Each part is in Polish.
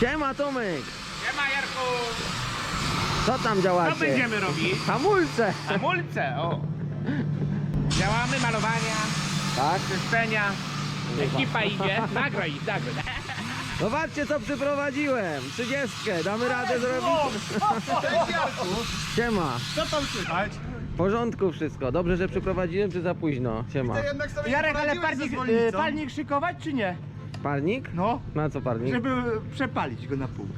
Siema Tomek! Siema Jarku! Co tam działacie? Co będziemy robić? Hamulce! Hamulce, o! Działamy, malowania, Tak? czyszczenia. Ekipa idzie. Nagraj nagraj. Zobaczcie co przyprowadziłem! Trzydziestkę, damy radę zrobić? Siema! Co tam słychać? W porządku wszystko. Dobrze, że przyprowadziłem, czy za późno? Siema. Ty jednak sobie Jarek, ale poradziłeś ze palnik, zwolnicą. palnik szykować czy nie? Parnik? No, Na co parnik? żeby przepalić go na pół.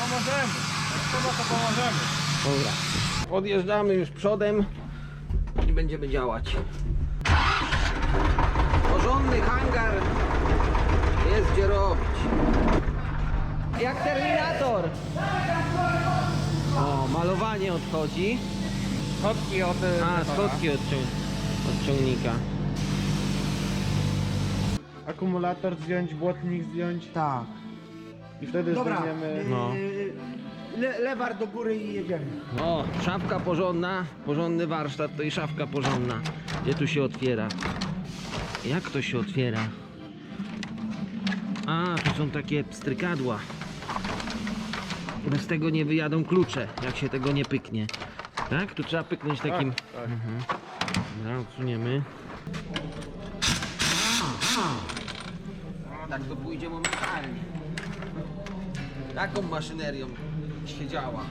Pomożemy. Jak trzeba to pomożemy. Dobra. Odjeżdżamy już przodem i będziemy działać. Porządny hangar jest gdzie robić. Jak Terminator. O, malowanie odchodzi. Schodki od... A, schodki od, ciąg od ciągnika. Akumulator zdjąć, błotnik zdjąć Tak. i wtedy Dobra, zdejmiemy... No. y, le, lewar do góry i jedziemy. O, szafka porządna, porządny warsztat, to i szafka porządna. Gdzie tu się otwiera? Jak to się otwiera? A, tu są takie pstrykadła. Bez tego nie wyjadą klucze, jak się tego nie pyknie. Tak? Tu trzeba pyknąć takim... Tak, tak. Mhm. Dobra, odsuniemy. Tak to pójdzie momentalnie. Taką maszynerią się działa.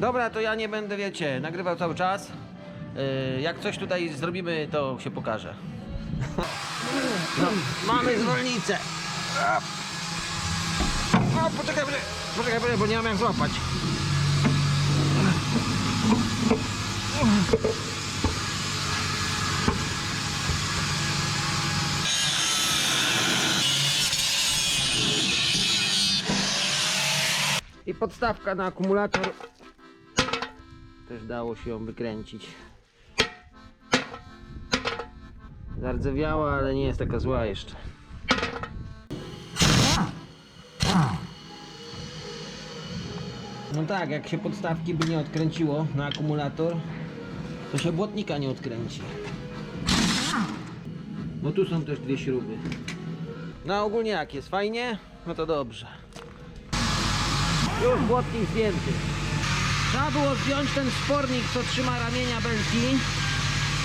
Dobra, to ja nie będę, wiecie, nagrywał cały czas. Yy, jak coś tutaj zrobimy, to się pokaże. No, mamy zwolnicę. Poczekaj, poczekaj, poczekaj, poczekaj, bo nie mam jak złapać. I podstawka na akumulator. Też dało się ją wykręcić. Zardzewiała, ale nie jest taka zła jeszcze. No tak, jak się podstawki by nie odkręciło na akumulator, to się błotnika nie odkręci. Bo tu są też dwie śruby. No ogólnie jak jest fajnie, no to dobrze. Już błotnik zdjęty. Trzeba było zdjąć ten spornik, co trzyma ramienia belki,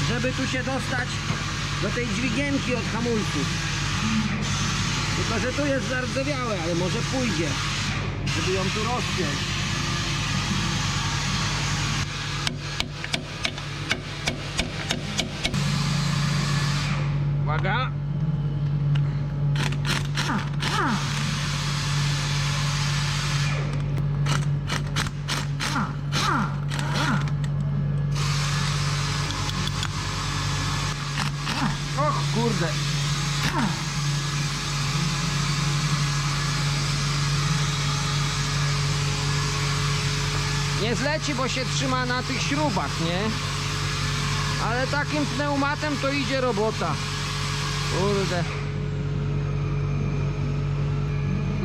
żeby tu się dostać do tej dźwigienki od hamulców. Tylko, że tu jest zardzewiałe, ale może pójdzie, żeby ją tu rozpiąć. Uwaga! Och kurde! Nie zleci, bo się trzyma na tych śrubach, nie? Ale takim pneumatem to idzie robota. Kurde.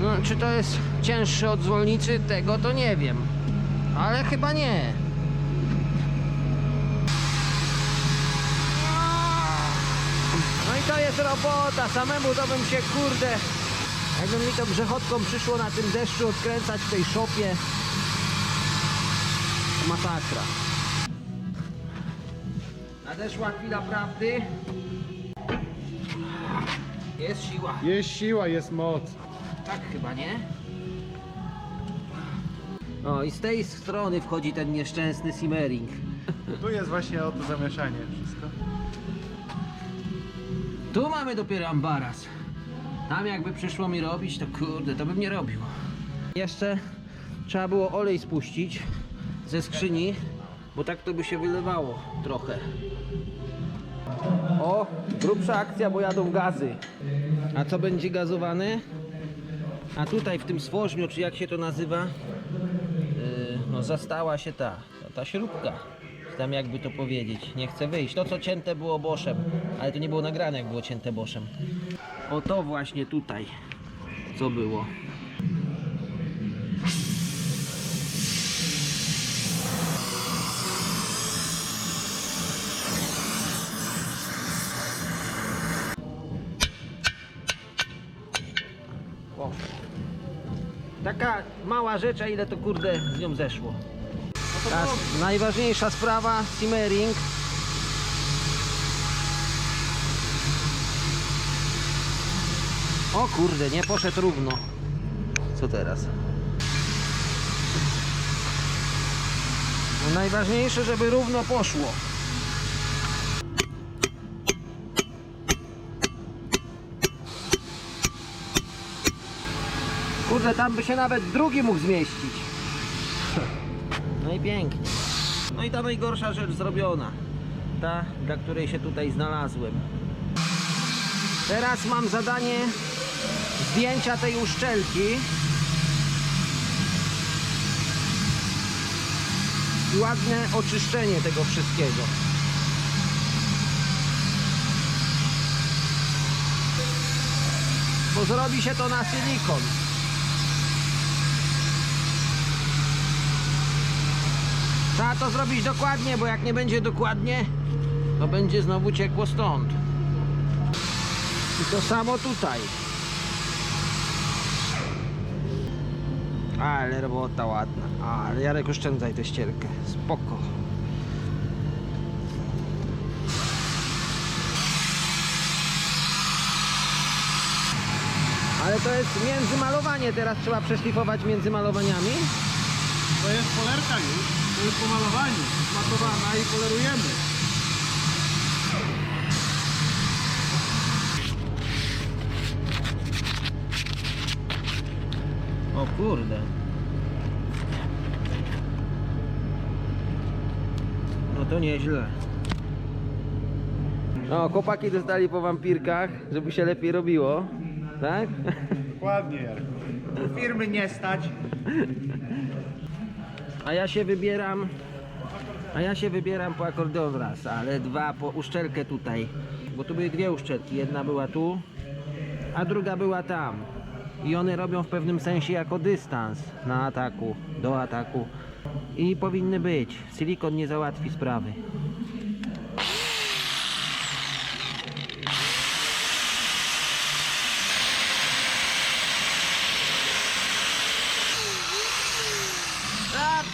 No, czy to jest cięższe od zwolnicy? Tego to nie wiem. Ale chyba nie. No i to jest robota. Samemu to bym się, kurde... Jakby mi to grzechotką przyszło na tym deszczu odkręcać w tej szopie. Masakra. Nadeszła chwila prawdy. Jest siła. Jest siła, jest moc. Tak chyba, nie? O, i z tej strony wchodzi ten nieszczęsny simmering. Tu jest właśnie o to zamieszanie wszystko. Tu mamy dopiero ambaras. Tam jakby przyszło mi robić, to kurde, to bym nie robił. Jeszcze trzeba było olej spuścić ze skrzyni, bo tak to by się wylewało trochę. O, grubsza akcja, bo jadą gazy. A co będzie gazowane? A tutaj w tym stworzniu, czy jak się to nazywa, yy, no zastała się ta, ta śrubka. Tam jakby to powiedzieć, nie chcę wyjść. To co cięte było boszem, ale to nie było nagrane jak było cięte boszem. O to właśnie tutaj, co było. Mała rzecz, a ile to kurde z nią zeszło. Teraz najważniejsza sprawa, simmering. O kurde, nie poszedł równo. Co teraz? No najważniejsze, żeby równo poszło. Kurde, tam by się nawet drugi mógł zmieścić. No i pięknie. No i ta najgorsza rzecz zrobiona. Ta, dla której się tutaj znalazłem. Teraz mam zadanie zdjęcia tej uszczelki. I ładne oczyszczenie tego wszystkiego. Bo zrobi się to na silikon. Trzeba to zrobić dokładnie, bo jak nie będzie dokładnie, to będzie znowu ciekło stąd. I to samo tutaj. Ale robota ładna. Ale Jarek oszczędzaj tę ścierkę. Spoko. Ale to jest międzymalowanie, teraz trzeba przeszlifować między malowaniami. To jest polerka już. To jest pomalowanie. Smakowana i polerujemy. O kurde. No to nieźle. No, chłopaki dostali po wampirkach, żeby się lepiej robiło. Tak? Dokładnie, Jarku. Firmy nie stać. A ja się wybieram. A ja się wybieram po akordeon raz, ale dwa po uszczelkę tutaj. Bo tu były dwie uszczelki. Jedna była tu, a druga była tam. I one robią w pewnym sensie jako dystans na ataku, do ataku. I powinny być. Silikon nie załatwi sprawy.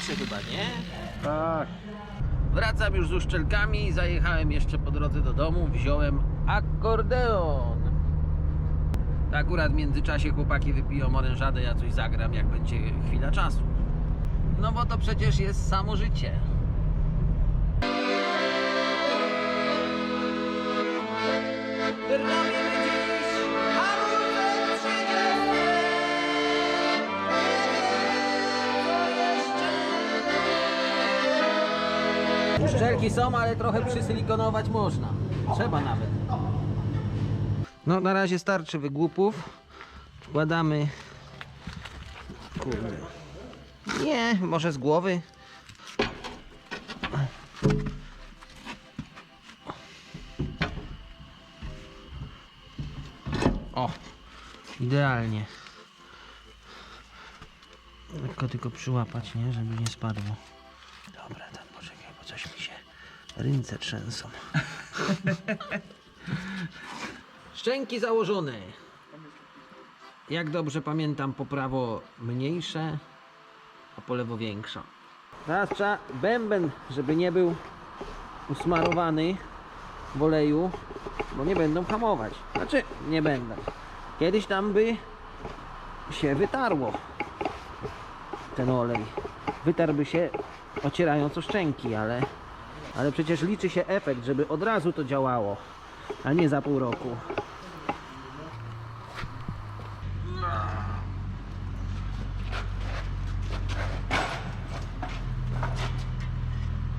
Starczy chyba, nie? Tak. Wracam już z uszczelkami, zajechałem jeszcze po drodze do domu, wziąłem akordeon. To akurat w międzyczasie chłopaki wypiją orężadę, ja coś zagram, jak będzie chwila czasu. No bo to przecież jest samo życie. Drgamy Są, ale trochę przysylikonować można. Trzeba nawet. No na razie starczy wygłupów. Wkładamy. Kurde. Nie, może z głowy. O, idealnie. Lekko tylko przyłapać, nie? Żeby nie spadło. Dobra, tam poczekaj, bo coś mi się ręce trzęsą. Szczęki założone. Jak dobrze pamiętam, po prawo mniejsze, a po lewo większa. Teraz trzeba bęben, żeby nie był usmarowany w oleju, bo nie będą hamować. Znaczy, nie będą. Kiedyś tam by się wytarło ten olej. Wytarłby się ocierając o szczęki, ale, ale przecież liczy się efekt, żeby od razu to działało, a nie za pół roku.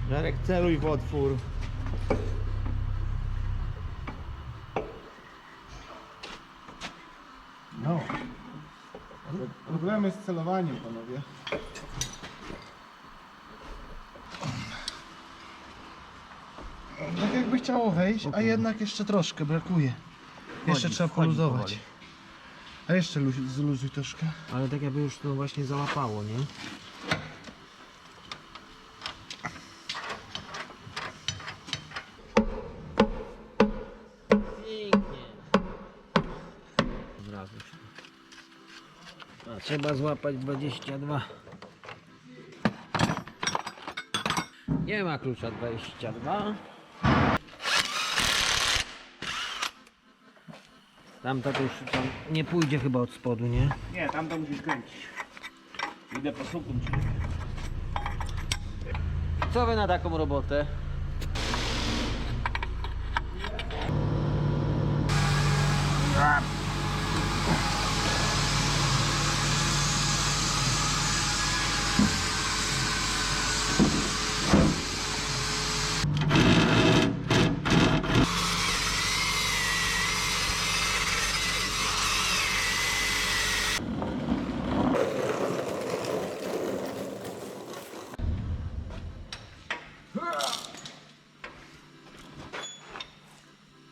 Jarek, celuj w otwór. No. Problemy z celowaniem, panowie. Tak jakby chciało wejść, a jednak jeszcze troszkę brakuje. Jeszcze trzeba wchodzi poluzować. powoli. A jeszcze luź- zluzuj troszkę. Ale tak jakby już to właśnie załapało, nie? Pięknie. Od razu się. Patrz. trzeba złapać 22. Nie ma klucza 22. Tamta to już tam nie pójdzie chyba od spodu, nie? Nie, tam to musisz kręcić. Idę po suku. Co wy na taką robotę?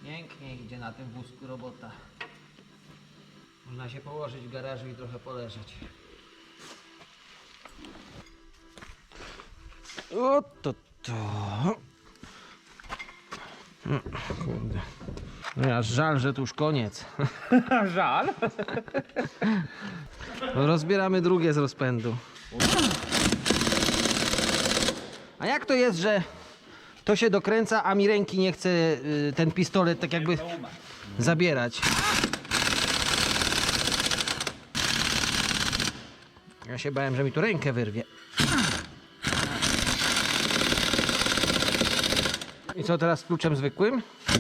Pięknie idzie na tym wózku robota. Można się położyć w garażu i trochę poleżeć. O to to. Mm, Kurde. No aż żal, że to już koniec. Żal. Rozbieramy drugie z rozpędu. A jak to jest, że to się dokręca, a mi ręki nie chce y, ten pistolet tak jakby zabierać? Ja się bałem, że mi tu rękę wyrwie. I co teraz z kluczem zwykłym? I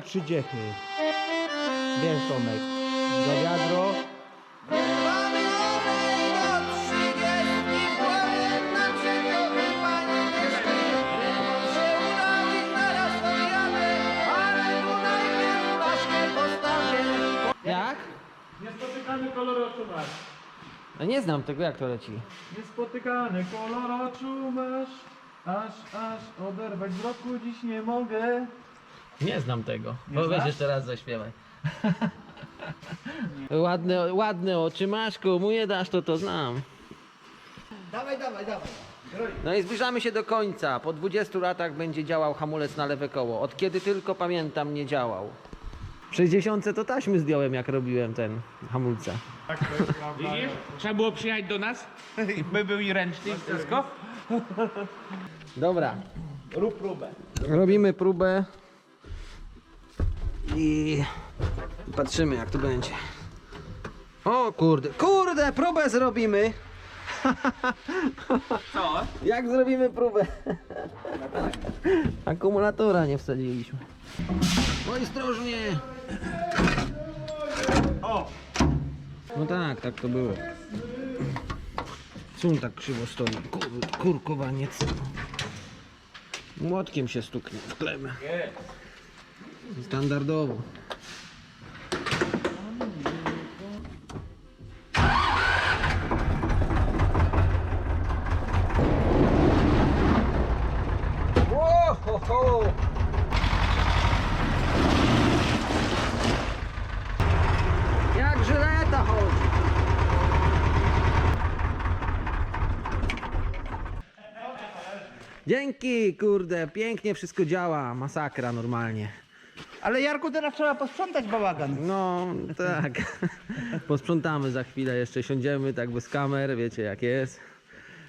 do 30. Bierz Tomek. Za wiadro. Jak? Niespotykany kolor oczu masz. No nie znam tego, jak to leci. Niespotykany kolor oczu masz. Aż, aż oderwać wzroku dziś nie mogę. Nie znam tego. Nie Powiedz znasz? jeszcze raz zaśpiewaj. ładne, ładne oczy masz, komu nie dasz, to to znam. Dawaj, dawaj, dawaj. No i zbliżamy się do końca. Po 20 latach będzie działał hamulec na lewe koło. Od kiedy tylko pamiętam nie działał. W 60 to taśmy zdjąłem jak robiłem ten hamulca. Widzisz? Trzeba było przyjechać do nas. I by był i ręczny i wszystko. Dobra, Rób próbę. robimy próbę i patrzymy jak to będzie. O kurde, kurde, próbę zrobimy. Co? Jak zrobimy próbę? Akumulatora nie wsadziliśmy. Oj, ostrożnie. O! No tak, tak to było. Sun tak krzywo stoi. Kur, kurkowaniec. Młotkiem się stuknie w klemę. Standardowo. Ło, ho, ho. Dzięki, kurde, pięknie wszystko działa, masakra normalnie. Ale Jarku, teraz trzeba posprzątać bałagan. No, tak. Posprzątamy za chwilę, jeszcze siądziemy tak bez kamer, wiecie jak jest.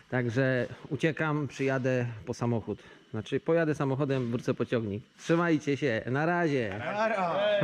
Także uciekam, przyjadę po samochód. Znaczy pojadę samochodem, wrócę pociągnik. Trzymajcie się, na razie. Ara.